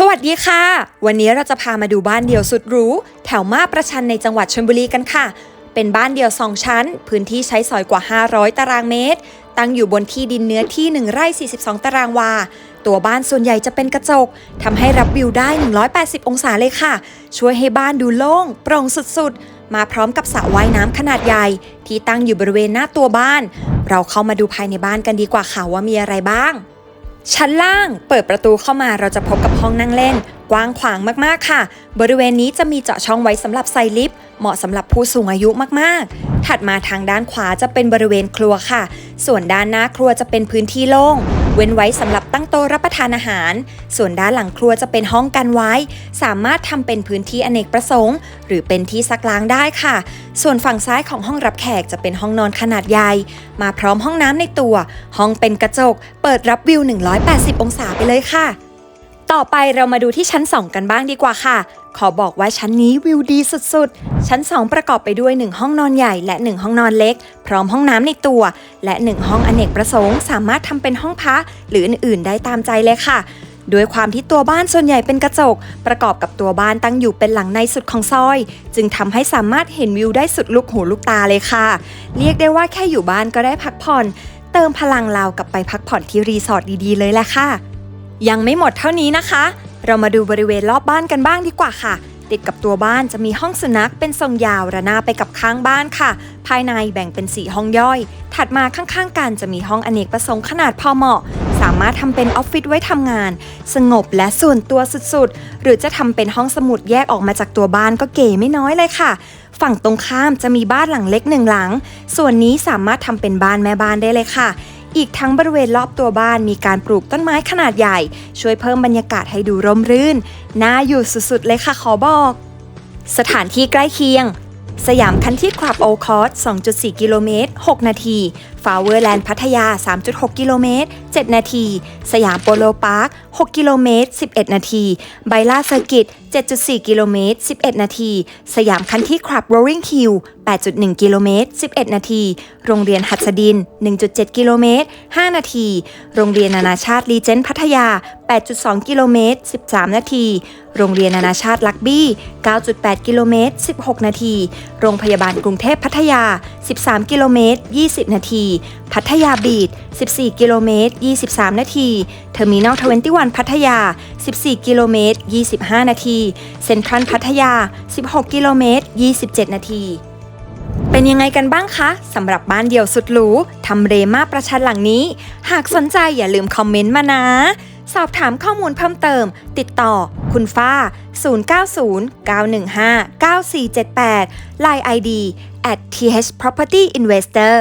สวัสดีค่ะ วันนี้เราจะพามาดูบ้านเดี่ยวสุดหรูแถวมาประชันในจังหวัดชลบุรีกันค่ะ เป็นบ้านเดี่ยว 2 ชั้น พื้นที่ใช้สอยกว่า 500 ตารางเมตร ตั้งอยู่บนที่ดินเนื้อที่ 1 ไร่ 42 ตารางวา ตัวบ้านส่วนใหญ่จะเป็นกระจกทำให้รับวิวได้ 180 องศาเลยค่ะ ช่วยให้บ้านดูโล่งโปร่งสุดๆ มาพร้อมกับสระว่ายน้ำขนาดใหญ่ ที่ตั้งอยู่บริเวณหน้าตัวบ้าน เราเข้ามาดูภายในบ้านกันดีกว่าค่ะว่ามีอะไรบ้าง ชั้นล่างเปิดประตูเข้ามาเราจะพบกับห้องนั่งเล่น กว้างขวางมากๆค่ะ บริเวณนี้จะมีเจาะช่องไว้สำหรับใส่ลิฟต์เหมาะสำหรับผู้สูงอายุมากๆ ถัดมาทางด้านขวาจะเป็นบริเวณครัวค่ะ ส่วนด้านหน้าครัวจะเป็นพื้นที่โล่ง เว้นไว้สำหรับตั้งโต๊ะรับประทานอาหาร ส่วนด้านหลังครัวจะเป็นห้องกันไว้ สามารถทำเป็นพื้นที่อเนกประสงค์ หรือเป็นที่ซักล้างได้ค่ะ ส่วนฝั่งซ้ายของห้องรับแขกจะเป็นห้องนอนขนาดใหญ่ มาพร้อมห้องน้ำในตัว ห้องเป็นกระจก เปิดรับวิว 180 องศาไปเลยค่ะ ต่อไปเรามาดูที่ชั้น 2 กันบ้างดีกว่าค่ะ ขอบอกว่าชั้นนี้วิวดีสุดๆ ชั้น 2 ประกอบไปด้วย 1 ห้องนอนใหญ่และ 1 ห้องนอนเล็ก พร้อมห้องน้ำในตัว และ 1 ห้องอเนกประสงค์ สามารถทำเป็นห้องพักหรืออื่นๆ ได้ตามใจเลยค่ะด้วยความที่ตัวบ้านส่วนใหญ่เป็นกระจก ประกอบกับตัวบ้านตั้งอยู่เป็นหลังในสุดของซอย จึงทำให้สามารถเห็นวิวได้สุดลูกหูลูกตาเลยค่ะ เรียกได้ว่าแค่อยู่บ้านก็ได้พักผ่อน เติมพลังเรากลับไปพักผ่อนที่รีสอร์ทดีๆเลยแหละค่ะ ยังไม่หมดเท่านี้นะคะ เรามาดูบริเวณรอบบ้านกันบ้างดีกว่าค่ะ ติดกับตัวบ้านจะมีห้องสุนัขเป็นทรงยาวระนาบไปกับข้างบ้านค่ะ ภายในแบ่งเป็น 4 ห้องย่อย ถัดมาข้างๆกันจะมีห้องอเนกประสงค์ขนาดพอเหมาะ สามารถทำเป็นออฟฟิศไว้ทำงาน สงบและส่วนตัวสุดๆ หรือจะทำเป็นห้องสมุดแยกออกมาจากตัวบ้านก็เก๋ไม่น้อยเลยค่ะฝั่งตรงข้ามจะมีบ้านหลังเล็กหนึ่งหลัง ส่วนนี้สามารถทำเป็นบ้านแม่บ้านได้เลยค่ะ อีกทั้งบริเวณรอบตัวบ้านมีการปลูกต้นไม้ขนาดใหญ่ ช่วยเพิ่มบรรยากาศให้ดูร่มรื่น น่าอยู่สุดๆ เลยค่ะขอบอก สถานที่ใกล้เคียง สยามคันที่คลับโอคอร์ส2.4 กิโลเมตร 6 นาทีาเวอร์แลนด์พัทยา 3.6 กิโลเมตร 7 นาที สยามโปโลพาร์ค 6 กิโลเมตร 11 นาที ไบล่าเซอร์กิต 7.4 กิโลเมตร 11 นาที สยามคันที่คลับโรลลิงฮิล8.1 กิโลเมตร 11 นาที โรงเรียนหัดสดิน 1.7 กิโลเมตร 5 นาที โรงเรียนนานาชาติรีเจนต์พัทยา 8.2 กิโลเมตร 13 นาที โรงเรียนนานาชาติลักบี้ 9.8 กิโลเมตร 16 นาที โรงพยาบาลกรุงเทพพัทยา 13 กิโลเมตร 20 นาทีพัทยาบีด14 กิโลเมตร 23 นาทีเทอร์มินอล21 พัทยา 14 กิโลเมตร 25 นาทีเซ็นทรัลพัทยา 16 กิโลเมตร 27 นาทีเป็นยังไงกันบ้างคะสำหรับบ้านเดี่ยวสุดหรูทำเรมาประชันหลังนี้ หากสนใจอย่าลืมคอมเมนต์มานะ สอบถามข้อมูลเพิ่มเติม ติดต่อคุณฟ้า 090 915 9478 Line ID at th property investor